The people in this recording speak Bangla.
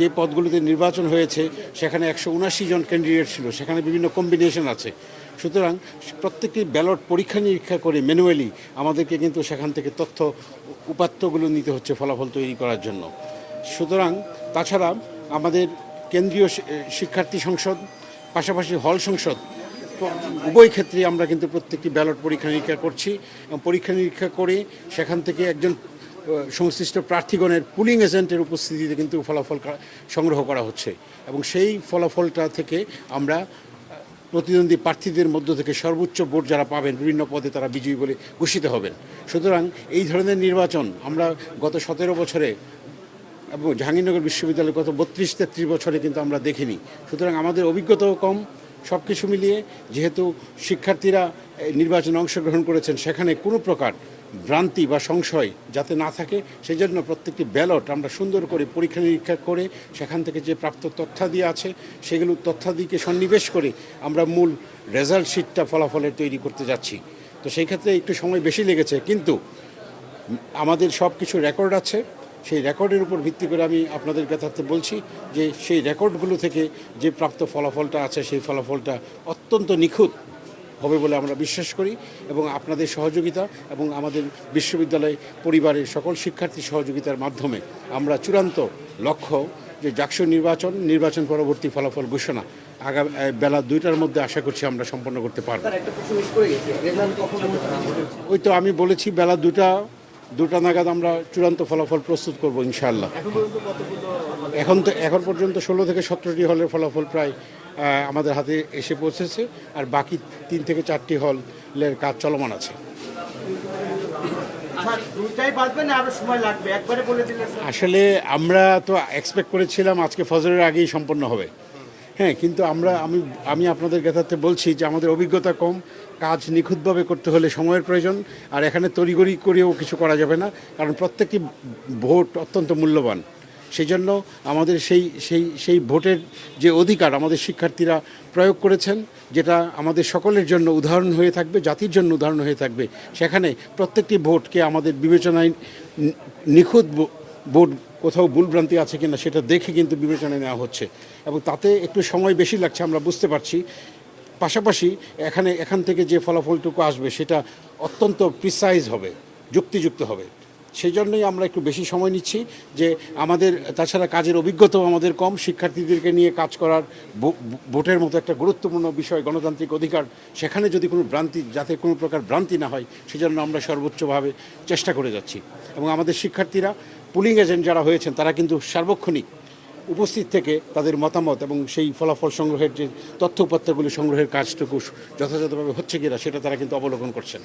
যে পদগুলোতে নির্বাচন হয়েছে, সেখানে একশো উনাশি জন ক্যান্ডিডেট ছিল, সেখানে বিভিন্ন কম্বিনেশন আছে। সুতরাং প্রত্যেকটি ব্যালট পরীক্ষা নিরীক্ষা করে ম্যানুয়ালি আমাদেরকে কিন্তু সেখান থেকে তথ্য, উপাত্তগুলো নিতে হচ্ছে ফলাফল তৈরি করার জন্য। সুতরাং তাছাড়া আমাদের কেন্দ্রীয় শিক্ষার্থী সংসদ, পাশাপাশি হল সংসদ, উভয় ক্ষেত্রে আমরা কিন্তু প্রত্যেকটি ব্যালট পরীক্ষা নিরীক্ষা করছি এবং পরীক্ষা নিরীক্ষা করে সেখান থেকে একজন সংশ্লিষ্ট প্রার্থীগণের পুলিং এজেন্টের উপস্থিতিতে কিন্তু ফলাফল সংগ্রহ করা হচ্ছে। এবং সেই ফলাফলটা থেকে আমরা প্রতিদ্বন্দ্বী প্রার্থীদের মধ্য থেকে সর্বোচ্চ ভোট যারা পাবেন, বিভিন্ন পদে তারা বিজয়ী বলে ঘোষিত হবেন। সুতরাং এই ধরনের নির্বাচন আমরা গত সতেরো বছরে এবং জাহাঙ্গীরনগর বিশ্ববিদ্যালয়ে গত বত্রিশ, তেত্রিশ বছরে কিন্তু আমরা দেখিনি। সুতরাং আমাদের অভিজ্ঞতাও কম সব কিছু মিলিয়ে যেহেতু শিক্ষার্থীরা নির্বাচনে অংশগ্রহণ করেছেন, সেখানে কোনো প্রকার ভ্রান্তি বা সংশয় যাতে না থাকে সেই জন্য প্রত্যেকটি ব্যালট আমরা সুন্দর করে পরীক্ষা নিরীক্ষা করে সেখান থেকে যে প্রাপ্ত তথ্যাদি আছে, সেগুলো তথ্যাদিকে সন্নিবেশ করে আমরা মূল রেজাল্ট শিটটা ফলাফলের তৈরি করতে যাচ্ছি। তো সেই ক্ষেত্রে একটু সময় বেশি লেগেছে, কিন্তু আমাদের সব কিছু রেকর্ড আছে। সেই রেকর্ডের উপর ভিত্তি করে আমি আপনাদের কাছে বলছি যে সেই রেকর্ডগুলো থেকে যে প্রাপ্ত ফলাফলটা আছে, সেই ফলাফলটা অত্যন্ত নিখুঁত হবে বলে আমরা বিশ্বাস করি এবং আপনাদের সহযোগিতা এবং আমাদের বিশ্ববিদ্যালয় পরিবারের সকল শিক্ষার্থী সহযোগিতার মাধ্যমে আমরা চূড়ান্ত লক্ষ্য যে জাকসু নির্বাচন নির্বাচন পরবর্তী ফলাফল ঘোষণা আগামী বেলা দুইটার মধ্যে আশা করছি আমরা সম্পন্ন করতে পারব। ওই তো আমি বলেছি বেলা দুটা দুটা নাগাদ আমরা চূড়ান্ত ফলাফল প্রস্তুত করব ইনশাআল্লাহ। এখন তো এখন পর্যন্ত ষোলো থেকে সতেরোটি হলের ফলাফল প্রায় আমাদের হাতে এসে পৌঁছেছে আর বাকি তিন থেকে চারটি হলের কাজ চলমান আছে। স্যার। আসলে আমরা তো এক্সপেক্ট করেছিলাম আজকে ফজরের আগেই সম্পন্ন হবে। হ্যাঁ কিন্তু আমরা, আমি আমি আপনাদের কাছে বলছি যে আমাদের অভিজ্ঞতা কম, কাজ নিখুঁতভাবে করতে হলে সময়ের প্রয়োজন, আর এখানে তড়িগড়ি করেও কিছু করা যাবে না, কারণ প্রত্যেকটি ভোট অত্যন্ত মূল্যবান। সেই জন্য আমাদের সেই সেই সেই ভোটের যে অধিকার আমাদের শিক্ষার্থীরা প্রয়োগ করেছেন, যেটা আমাদের সকলের জন্য উদাহরণ হয়ে থাকবে, জাতির জন্য উদাহরণ হয়ে থাকবে, সেখানে প্রত্যেকটি ভোটকে আমাদের বিবেচনায় নিখুঁত ভোট কোথাও ভুলভ্রান্তি আছে কিনা সেটা দেখে কিন্তু বিবেচনায় নেওয়া হচ্ছে। এবং তাতে একটু সময় বেশি লাগছে, আমরা বুঝতে পারছি। পাশাপাশি এখানে, এখান থেকে যে ফলাফলটুকু আসবে সেটা অত্যন্ত প্রিসাইজ হবে, যুক্তিযুক্ত হবে। সেই জন্যই আমরা একটু বেশি সময় নিচ্ছি যে আমাদের, তাছাড়া কাজের অভিজ্ঞতাও আমাদের কম। শিক্ষার্থীদেরকে নিয়ে কাজ করার ভোটের মতো একটা গুরুত্বপূর্ণ বিষয়, গণতান্ত্রিক অধিকার, সেখানে যদি কোনো ভ্রান্তি, যাতে কোনো প্রকার ভ্রান্তি না হয়, সেজন্য আমরা সর্বোচ্চভাবে চেষ্টা করে যাচ্ছি। এবং আমাদের শিক্ষার্থীরা পুলিং এজেন্ট যারা হয়েছেন, তারা কিন্তু সার্বক্ষণিক উপস্থিত থেকে তাদের মতামত এবং সেই ফলাফল সংগ্রহের যে তথ্য উপাত্তগুলি সংগ্রহের কাজটুকু যথাযথভাবে হচ্ছে কিনা, সেটা তারা কিন্তু অবলোকন করছেন।